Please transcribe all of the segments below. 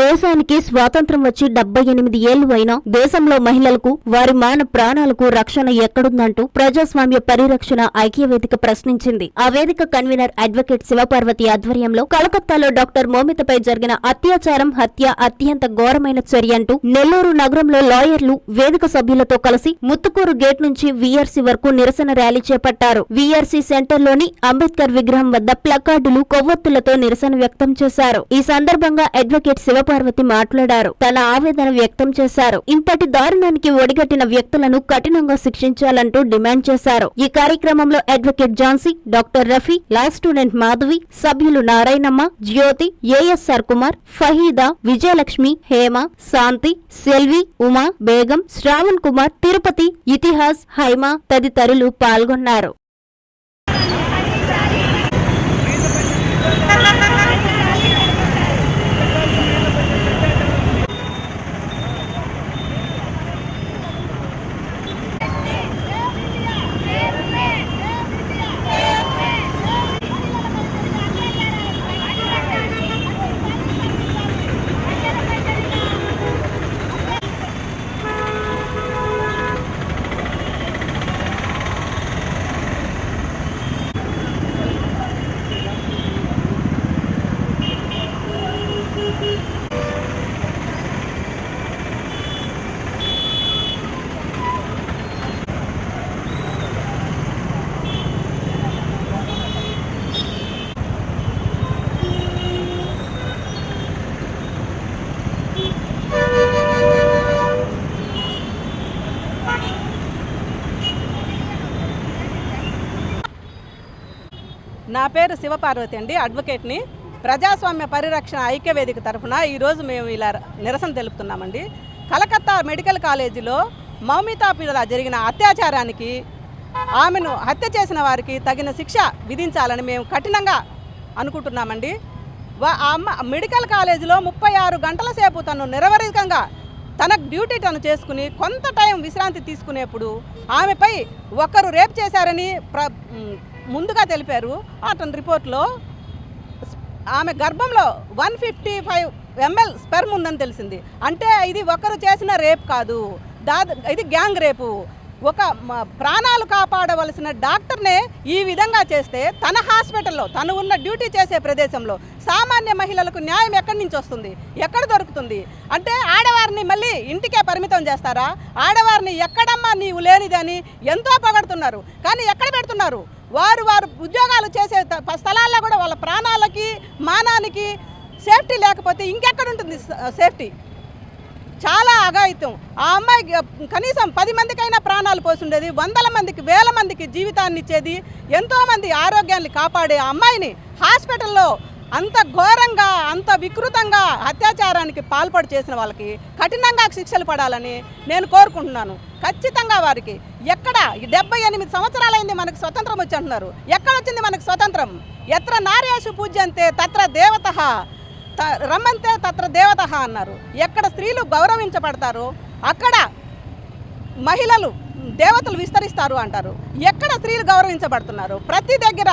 దేశానికి స్వాతంత్రం వచ్చి డెబ్బై ఎనిమిది ఏళ్ళు అయినా దేశంలో మహిళలకు వారి మాన ప్రాణాలకు రక్షణ ఎక్కడుందంటూ ప్రజాస్వామ్య పరిరక్షణ ఐక్యవేదిక ప్రశ్నించింది. ఆ వేదిక కన్వీనర్ అడ్వకేట్ శివపార్వతి ఆధ్వర్యంలో కలకత్తాలో డాక్టర్ మోమితపై జరిగిన అత్యాచారం హత్య అత్యంత ఘోరమైన చర్య అంటూ నెల్లూరు నగరంలో లాయర్లు వేదిక సభ్యులతో కలిసి ముత్తుకూరు గేట్ నుంచి వీఆర్సీ వరకు నిరసన ర్యాలీ చేపట్టారు. వీఆర్సీ సెంటర్లోని అంబేద్కర్ విగ్రహం వద్ద ప్లకార్డులు కొవ్వొత్తులతో నిరసన వ్యక్తం చేశారు. ఈ సందర్భంగా అడ్వకేట్ శివ శివపార్వతి మాట్లాడారు తన ఆవేదన వ్యక్తం చేశారు ఇంతటి దారుణానికి ఒడిగట్టిన వ్యక్తులను కఠినంగా శిక్షించాలంటూ డిమాండ్ చేశారు ఈ కార్యక్రమంలో advocate Jhansi doctor Rafi law student Madhavi సభ్యులు నారాయణమ్మ జ్యోతి ఏఎస్ఆర్ కుమార్ ఫహీదా విజయలక్ష్మి హేమ శాంతి సెల్వి ఉమా బేగం శ్రావణ్ కుమార్ తిరుపతి ఇతిహాస్ హైమ తదితరులు పాల్గొన్నారు నా పేరు శివపార్వతి అండి అడ్వకేట్ని ప్రజాస్వామ్య పరిరక్షణ ఐక్యవేదిక తరఫున ఈరోజు మేము ఇలా నిరసన తెలుపుతున్నామండి. కలకత్తా మెడికల్ కాలేజీలో మౌమితా మీద జరిగిన అత్యాచారానికి ఆమెను హత్య చేసిన వారికి తగిన శిక్ష విధించాలని మేము కఠినంగా అనుకుంటున్నామండి. అమ్మ మెడికల్ కాలేజీలో ముప్పై ఆరు గంటల సేపు తను నిరవరికంగా తన డ్యూటీ తను చేసుకుని కొంత టైం విశ్రాంతి తీసుకునేప్పుడు ఆమెపై ఒకరు రేప్ చేశారని ప్ర ముందుగా తెలిపారు. అతని రిపోర్ట్లో ఆమె గర్భంలో one fifty five ML sperm ఉందని తెలిసింది. అంటే ఇది ఒకరు చేసిన రేప్ కాదు. దాద ఇది గ్యాంగ్ రేపు. ఒక ప్రాణాలు కాపాడవలసిన డాక్టర్నే ఈ విధంగా చేస్తే తన హాస్పిటల్లో తను ఉన్న డ్యూటీ చేసే ప్రదేశంలో సామాన్య మహిళలకు న్యాయం ఎక్కడి నుంచి వస్తుంది? ఎక్కడ దొరుకుతుంది? అంటే ఆడవారిని మళ్ళీ ఇంటికే పరిమితం చేస్తారా? ఆడవారిని ఎక్కడమ్మా నీవు లేనిదని ఎంతో పొగడుతున్నారు. కానీ ఎక్కడ పెడుతున్నారు? వారు వారు ఉద్యోగాలు చేసే స్థలాల్లో కూడా వాళ్ళ ప్రాణాలకి మానానికి సేఫ్టీ లేకపోతే ఇంకెక్కడ ఉంటుంది సేఫ్టీ? చాలా అఘాయిత్యం ఆ అమ్మాయి కనీసం పది మందికైనా ప్రాణాలు పోసుండేది వందల మందికి వేల మందికి జీవితాన్ని ఇచ్చేది ఎంతోమంది ఆరోగ్యాన్ని కాపాడే ఆ అమ్మాయిని హాస్పిటల్లో అంత ఘోరంగా అంత వికృతంగా అత్యాచారానికి పాల్పడి చేసిన వాళ్ళకి కఠినంగా శిక్షలు పడాలని నేను కోరుకుంటున్నాను. ఖచ్చితంగా వారికి ఎక్కడ డెబ్బై ఎనిమిది సంవత్సరాలైంది మనకు స్వతంత్రం వచ్చి అంటున్నారు. ఎక్కడ వచ్చింది మనకు స్వతంత్రం? ఎత్ర నార్యాసు పూజ్యంతే తత్ర దేవత రమ్మంతే తత్ర దేవత అన్నారు. ఎక్కడ స్త్రీలు గౌరవించబడతారో అక్కడ మహిళలు దేవతలు విస్తరిస్తారు అంటారు. ఎక్కడ స్త్రీలు గౌరవించబడుతున్నారు? ప్రతి దగ్గర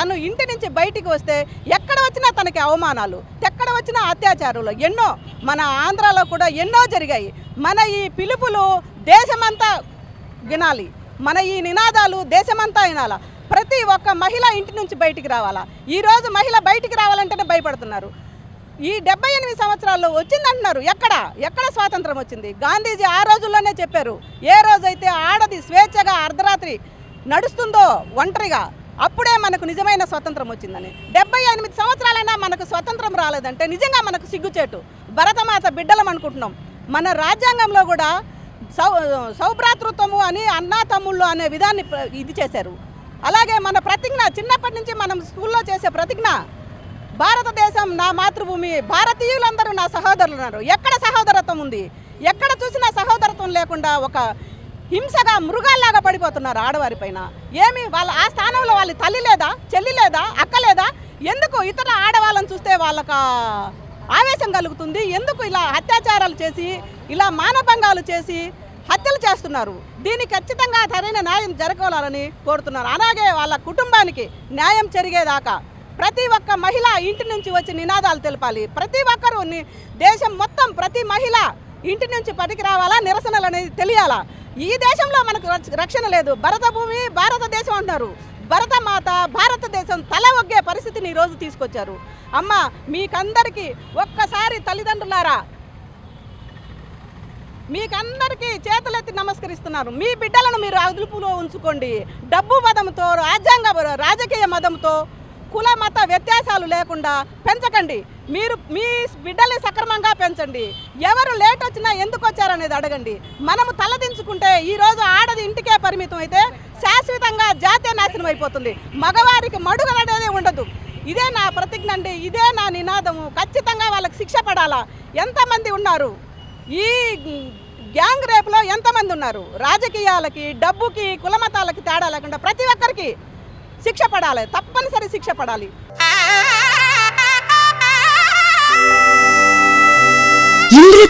తను ఇంటి నుంచి బయటికి వస్తే ఎక్కడ వచ్చినా తనకి అవమానాలు ఎక్కడ వచ్చినా అత్యాచారాలు. ఎన్నో మన ఆంధ్రాలో కూడా ఎన్నో జరిగాయి. మన ఈ పిలుపులు దేశమంతా వినాలి. మన ఈ నినాదాలు దేశమంతా వినాలా? ప్రతి ఒక్క మహిళ ఇంటి నుంచి బయటికి రావాలా? ఈరోజు మహిళ బయటికి రావాలంటేనే భయపడుతున్నారు. ఈ డెబ్బై ఎనిమిది సంవత్సరాల్లో వచ్చిందంటున్నారు. ఎక్కడ? ఎక్కడ స్వాతంత్రం వచ్చింది? గాంధీజీ ఆ రోజుల్లోనే చెప్పారు. ఏ రోజైతే ఆడది స్వేచ్ఛగా అర్ధరాత్రి నడుస్తుందో ఒంటరిగా అప్పుడే మనకు నిజమైన స్వతంత్రం వచ్చిందని. డెబ్బై ఎనిమిది సంవత్సరాలైనా మనకు స్వతంత్రం రాలేదంటే నిజంగా మనకు సిగ్గుచేటు. భరతమాత బిడ్డలం అనుకుంటున్నాం. మన రాజ్యాంగంలో కూడా సౌ సౌభ్రాతృత్వము అని అన్నా తమ్ముళ్ళు అనే విధాన్ని ఇది చేశారు. అలాగే మన ప్రతిజ్ఞ చిన్నప్పటి నుంచి మనం స్కూల్లో చేసే ప్రతిజ్ఞ భారతదేశం నా మాతృభూమి భారతీయులందరూ నా సహోదరులు ఉన్నారు ఎక్కడ సహోదరత్వం ఉంది? ఎక్కడ చూసినా సహోదరత్వం లేకుండా ఒక హింసగా మృగాల్లాగా పడిపోతున్నారు ఆడవారి పైన. ఏమి వాళ్ళ ఆ స్థానంలో వాళ్ళ తల్లి లేదా చెల్లి లేదా అక్క లేదా? ఎందుకు ఇతర ఆడవాళ్ళని చూస్తే వాళ్ళక ఆవేశం కలుగుతుంది. ఎందుకు ఇలా అత్యాచారాలు చేసి ఇలా మానభంగాలు చేసి హత్యలు చేస్తున్నారు? దీనికి ఖచ్చితంగా సరైన న్యాయం జరగాలని కోరుతున్నారు. అలాగే వాళ్ళ కుటుంబానికి న్యాయం జరిగేదాకా ప్రతి ఒక్క మహిళ ఇంటి నుంచి వచ్చి నినాదాలు తెలపాలి. ప్రతి ఒక్కరు దేశం మొత్తం ప్రతి మహిళ ఇంటి నుంచి పటికి రావాలా? నిరసనలు అనేది తెలియాలా? ఈ దేశంలో మనకు రక్ష- రక్షణ లేదు. భరత భూమి భారతదేశం అంటున్నారు. భరతమాత భారతదేశం తల ఒగ్గే పరిస్థితిని ఈరోజు తీసుకొచ్చారు. అమ్మ మీకందరికీ ఒక్కసారి తల్లిదండ్రులారా మీకందరికీ చేతులెత్తి నమస్కరిస్తున్నారు. మీ బిడ్డలను మీరు అదుపులో ఉంచుకోండి. డబ్బు మదంతో రాజ్యాంగ రాజకీయ మదంతో కుల మత వ్యత్యాసాలు లేకుండా పెంచకండి. మీరు మీ బిడ్డల్ని సక్రమంగా పెంచండి. ఎవరు లేట్ వచ్చినా ఎందుకు వచ్చారనేది అడగండి. మనము తలదించుకుంటే ఈరోజు ఆడది ఇంటికే పరిమితం అయితే శాశ్వతంగా జాతీయ నాశనం అయిపోతుంది. మగవారికి మడుగలనేది ఉండదు. ఇదే నా ప్రతిజ్ఞ అండి. ఇదే నా నినాదము. ఖచ్చితంగా వాళ్ళకి శిక్ష పడాలా? ఎంతమంది ఉన్నారు? ఈ గ్యాంగ్ రేపులో ఎంతమంది ఉన్నారు? రాజకీయాలకి డబ్బుకి కులమతాలకి తేడా లేకుండా ప్రతి ఒక్కరికి శిక్ష పడాలి తప్పనిసరి శిక్ష పడాలి. ఇంద్ర